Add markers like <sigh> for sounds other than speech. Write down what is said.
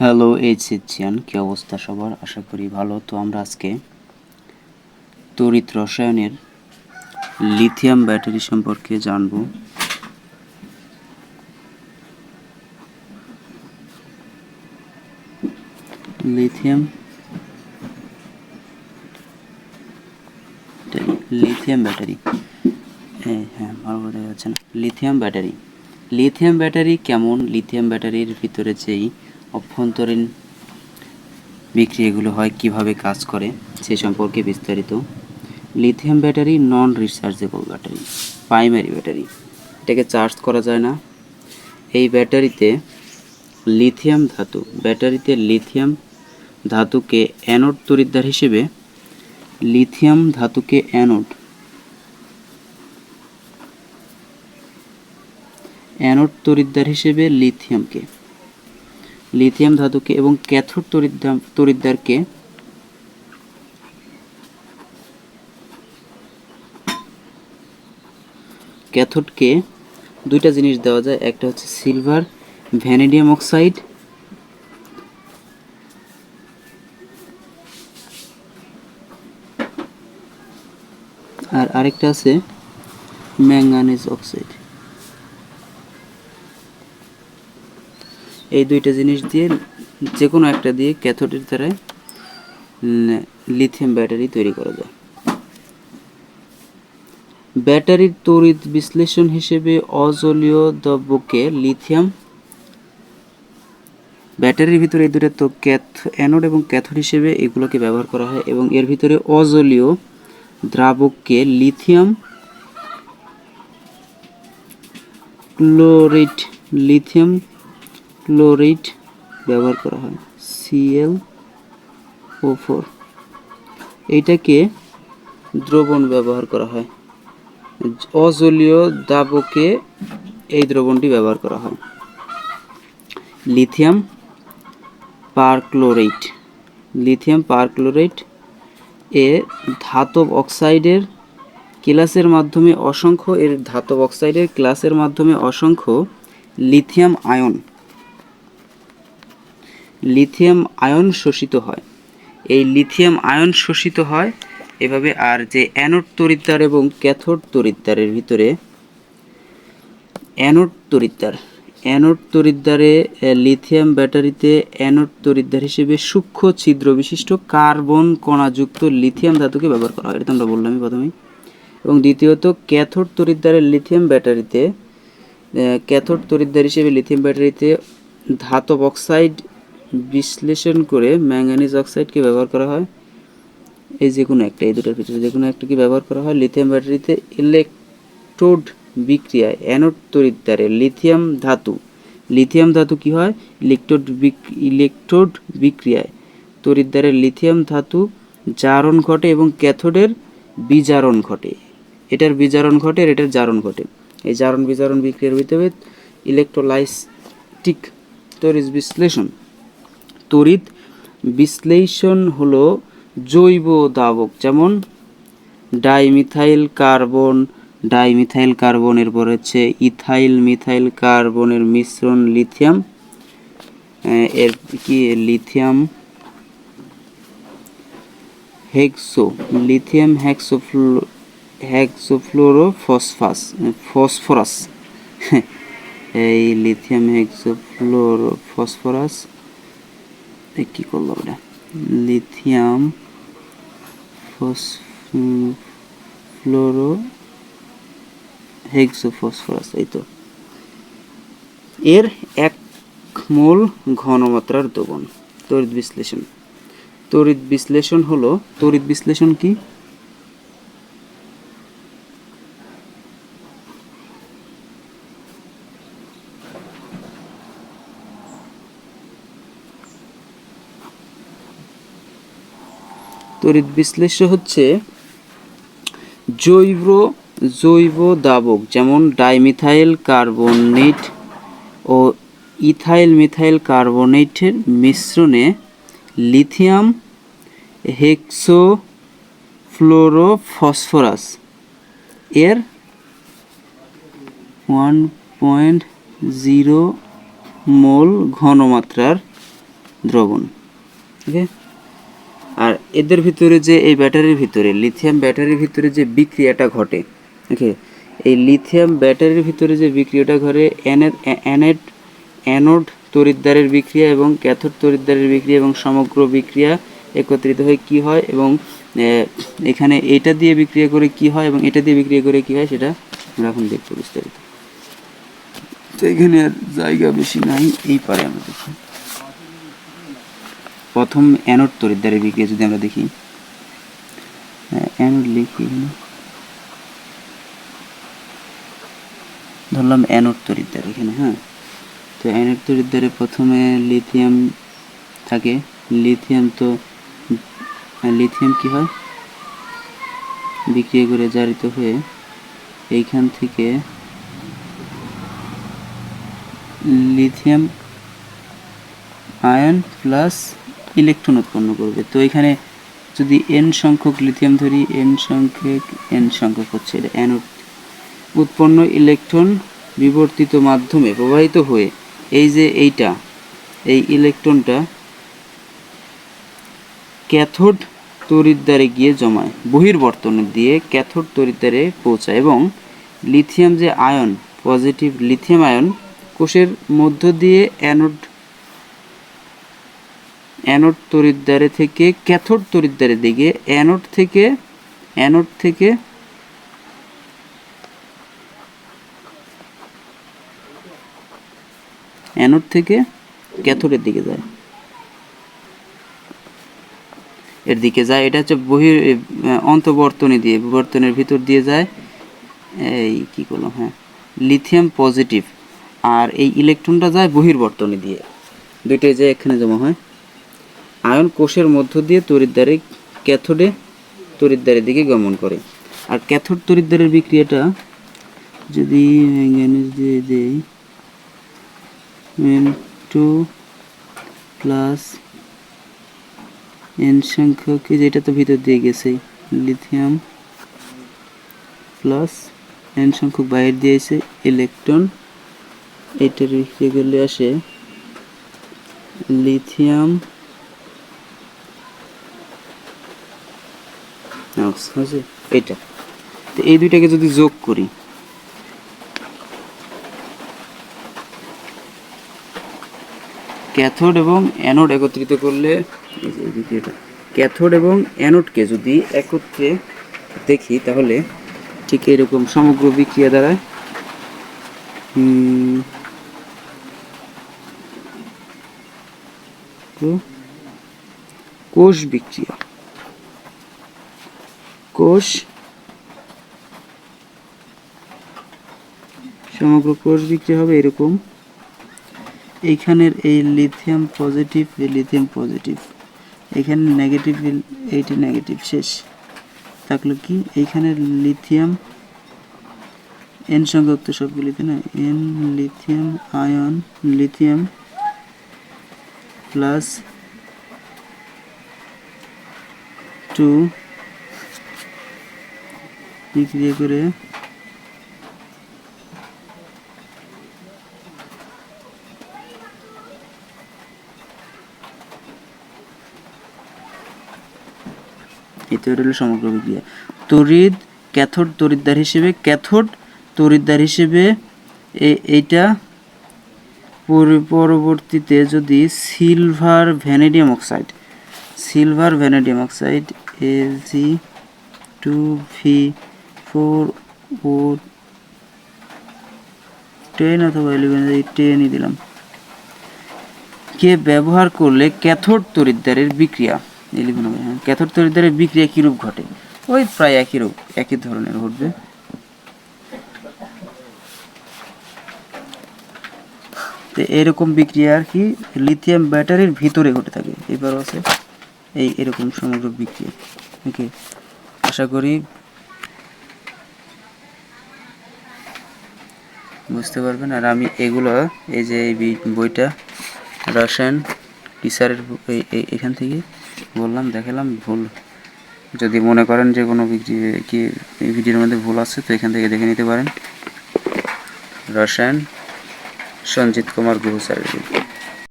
Hello H জিয়ান কী অবস্থা সবার? আশা করি ভালো। তো আমরা আজকে তড়িৎ রসায়নের লিথিয়াম ব্যাটারি সম্পর্কে জানব। Lithium lithium battery. হ্যাঁ ভালো বোঝা যাচ্ছে না। Lithium battery. লিথিয়াম ব্যাটারি কেমন? লিথিয়াম ব্যাটারির ভিতরে যেই অভ্যন্তরীণ বিক্রিয়াগুলো হয়, কীভাবে কাজ করে, সে সম্পর্কে বিস্তারিত। Lithium battery non rechargeable battery primary battery এটাকে চার্জ করা যায় না। এই ব্যাটারিতে লিথিয়াম ধাতু, ব্যাটারিতে লিথিয়াম ধাতুকে অ্যানোড তড়িৎদ্বার হিসেবে লিথিয়াম ধাতুকে অ্যানোড অ্যানোড তড়িৎদ্বার হিসেবে লিথিয়ামকে লিথিয়াম ধাতুকে এবং ক্যাথোড তড়িৎদ্বার তড়িৎদ্বারকে ক্যাথোডকে দুইটা জিনিস দেওয়া যায়। একটা হচ্ছে সিলভার ভ্যানেডিয়াম অক্সাইড, আর আরেকটা আছে ম্যাঙ্গানিজ অক্সাইড। এই দুইটা জিনিস দিয়ে যে কোনো একটা দিয়ে ক্যাথোডের দ্বারা লিথিয়াম ব্যাটারি তৈরি করা যায়। ব্যাটারির তড়িৎ বিশ্লেষণ হিসেবে অজলীয় দ্রব্যকে লিথিয়াম ব্যাটারির ভিতরে এই দুটো তো ক্যাথ অ্যানোড এবং ক্যাথোড হিসেবে এগুলোকে ব্যবহার করা হয় এবং এর ভিতরে অজলীয় দ্রাবককে লিথিয়াম ক্লোরেট লিথিয়াম ক্লোরেট ব্যবহার করা হয় সিএল ও ফোর এইটাকে দ্রবণ ব্যবহার করা হয়। অজলীয় দাবকে এই দ্রবণটি ব্যবহার করা হয়। লিথিয়াম পারক্লোরেট লিথিয়াম পারক্লোরেট এ ধাতব অক্সাইডের ক্লাসের মাধ্যমে অসংখ্য, এর ধাতব অক্সাইডের ক্লাসের মাধ্যমে অসংখ্য লিথিয়াম আয়ন লিথিয়াম আয়ন শোষিত হয়। এই লিথিয়াম আয়ন শোষিত হয় এভাবে আর যে অ্যানোড তরিদ্দার এবং ক্যাথোড তরিদ্দারের ভিতরে অ্যানোড তরিদ্দার অ্যানোড তরিদ্দারে লিথিয়াম ব্যাটারিতে অ্যানোড তরিদ্দার হিসেবে সূক্ষ্ম ছিদ্র বিশিষ্ট কার্বন কণাযুক্ত লিথিয়াম ধাতুকে ব্যবহার করা হয়। এটা আমরা বললামই প্রথমেই। এবং দ্বিতীয়ত ক্যাথোড তরিদ্দারের লিথিয়াম ব্যাটারিতে ক্যাথোড তরিদ্দার হিসেবে লিথিয়াম ব্যাটারিতে ধাতব অক্সাইড বিশ্লেষণ করে ম্যাঙ্গানিজ অক্সাইডকে ব্যবহার করা হয়? এই যে কোনো একটা, এই দুটোর ভিতরে যে কোনো একটাকে ব্যবহার করা হয়? লিথিয়াম ব্যাটারিতে ইলেকট্রোড বিক্রিয়ায় অ্যানোড তরিদ্বারে লিথিয়াম ধাতু। লিথিয়াম ধাতু কি হয়? ইলেকট্রোড ইলেকট্রোড বিক্রিয়ায়। তরিদ্বারে লিথিয়াম ধাতু জারণ ঘটে এবং ক্যাথোডের বিজারণ ঘটে। এটার বিজারণ ঘটে আর এটার জারণ ঘটে। এই জারণ বিজারণ বিক্রিয়ার ভিতরে ইলেকট্রোলাইস্টিক তরিৎ বিশ্লেষণ তড়িৎ বিশ্লেষণ হলো জৈব দাবক যেমন ডাইমিথাইল কার্বন ডাইমিথাইল কার্বন এরপর হচ্ছে ইথাইল মিথাইল কার্বনের মিশ্রণ লিথিয়াম এর কি lithium? Hexa, lithium hexaflo hexafluoro phosphorus phosphorus. <laughs> এই লিথিয়াম হেক্সোফ্লোরো ফসফরাস কি করল ওটা? লিথিয়াম ফ্লোরো হেক্সোফসফরাস এই তো। এর এক মোল ঘনমাত্রার দ্রবণ, তড়িৎ বিশ্লেষণ। তড়িৎ বিশ্লেষণ হলো, তড়িৎ বিশ্লেষণ কি? তড়িৎ বিশ্লেষ্য হচ্ছে জৈব জৈব দাবক, যেমন ডাইমিথাইল কার্বনেট ও ইথাইল মিথাইল কার্বনেটের মিশ্রণে লিথিয়াম হেক্সো ফ্লোরোফসফরাস এর ওয়ান পয়েন্ট জিরো মোল ঘনমাত্রার দ্রবণ। ওকে আর এদের ভিতরে যে এই ব্যাটারির ভিতরে লিথিয়াম ব্যাটারির ভিতরে যে বিক্রিয়াটা ঘটে ওকে এই লিথিয়াম ব্যাটারির ভিতরে যে বিক্রিয়াটা ঘটে অ্যানের অ্যানেড অ্যানোড তড়িৎদ্বারের বিক্রিয়া এবং ক্যাথোড তড়িৎদ্বারের বিক্রিয়া এবং সমগ্র বিক্রিয়া একত্রিত হয়ে কি হয় এবং এখানে এটা দিয়ে বিক্রিয়া করে কি হয় এবং এটা দিয়ে বিক্রিয়া করে কি হয় সেটা আমরা এখন দেখব বিস্তারিত। তো এখানে আর জায়গা বেশি নাই, এই পারে আমরা দেখি। প্রথম অ্যানোড তড়িৎদ্বারের বিক্রিয়া যদি আমরা দেখি আহ, অ্যানোড লিখি। ধরলাম অ্যানোড তড়িৎদ্বার এখানে হ্যাঁ। তো অ্যানোড তড়িৎদ্বারে প্রথমে লিথিয়াম থাকে। লিথিয়াম তো লিথিয়াম কি হয়? বিক্রিয়া করে জারিত হয়ে এইখান থেকে লিথিয়াম আয়ন প্লাস ইলেকট্রন উৎপন্ন করবে। তো এখানে যদি এন সংখ্যক লিথিয়াম ধরি এন সংখ্যক এন সংখ্যক হচ্ছে এটা অ্যানোড উৎপন্ন ইলেকট্রন বিবর্তিত মাধ্যমে প্রবাহিত হয়ে এই যে এইটা, এই ইলেকট্রনটা ক্যাথোড তড়িৎদ্বারে গিয়ে জমায়, বহির্বর্তন দিয়ে ক্যাথোড তড়িৎদ্বারে পৌঁছায় এবং লিথিয়াম যে আয়ন পজিটিভ লিথিয়াম আয়ন কোষের মধ্য দিয়ে অ্যানোড অ্যানোড তড়িৎদ্বারে থেকে ক্যাথোড তড়িৎদ্বারের দিকে, অ্যানোড থেকে অ্যানোড থেকে অ্যানোড থেকে ক্যাথোডের দিকে যায়। এর দিকে যায়, এটা হচ্ছে বহির অন্তবর্তনী দিয়ে বিবর্তনের ভিতর দিয়ে যায়। এই কি করলাম হ্যাঁ লিথিয়াম পজিটিভ, আর এই ইলেকট্রনটা যায় বহির্বর্তনী দিয়ে। দুইটাই যায় এখানে জমা হয়। আয়ন কোষের মধ্য দিয়ে তড়িৎদ্বারে ক্যাথোডে তড়িৎদ্বারের দিকে গমন করে। আর ক্যাথোড তড়িৎদ্বারের বিক্রিয়াটা যদি ম্যাঙ্গানিজ দিয়ে দেই এন টু প্লাস এন সংখ্যক যেটা তো ভিতর দিয়ে গেছে লিথিয়াম প্লাস এন সংখ্যক বাইরে দিয়েছে ইলেকট্রন এটার বিক্রিয়া করলে আসে লিথিয়াম এটা। তো এই দুইটাকে যদি যোগ করি, ক্যাথোড এবং অ্যানোড একত্রিত করলে দ্বিতীয়টা ক্যাথোড এবং অ্যানোডকে যদি একত্রে দেখি, তাহলে ঠিক এরকম সমগ্র বিক্রিয়া দ্বারায় কোষ বিক্রিয়া। কোষ, সমগ্র কোষ বিক্রি হবে এরকম। এইখানের এই লিথিয়াম পজিটিভ লিথিয়াম পজিটিভ এখানে নেগেটিভ এইটি নেগেটিভ শেষ। থাকল কি? এইখানে লিথিয়াম এন সংখ্যক তো সবগুলিতে না? N lithium ion lithium plus two বিক্রিয়া করে। সমগ্র বিক্রিয়া। তড়িৎ, ক্যাথোড তড়িৎদ্বার হিসেবে, ক্যাথোড তড়িৎদ্বার হিসেবে এ- এইটা পরি- পরবর্তীতে যদি silver vanadium oxide silver vanadium oxide AG two V four O ten অথবা ইলেভেন এই টেনই দিলাম। কে ব্যবহার করলে ক্যাথোড তড়িৎদ্বারের বিক্রিয়া? ইলেভেন হবে হ্যাঁ। ক্যাথোড তড়িৎদ্বারের বিক্রিয়া কীরূপ ঘটে? ওই প্রায় একই রূপ, একই ধরনের ঘটবে। তো এরকম বিক্রিয়া আর কি লিথিয়াম ব্যাটারির ভিতরে ঘটে থাকে। এবার আছে। এই এরকম সমগ্র বিক্রিয়া। ওকে আশা করি বুঝতে পারবেন। আর আমি এগুলো, এই যে এই বই- বইটা, রসায়ন টিচারের এখান থেকে বললাম, দেখালাম, ভুল। যদি মনে করেন যে কোনো কি এই ভিডিওর মধ্যে ভুল আছে, তো এখান থেকে দেখে নিতে পারেন। রসায়ন, সঞ্জিত কুমার গুহ স্যারের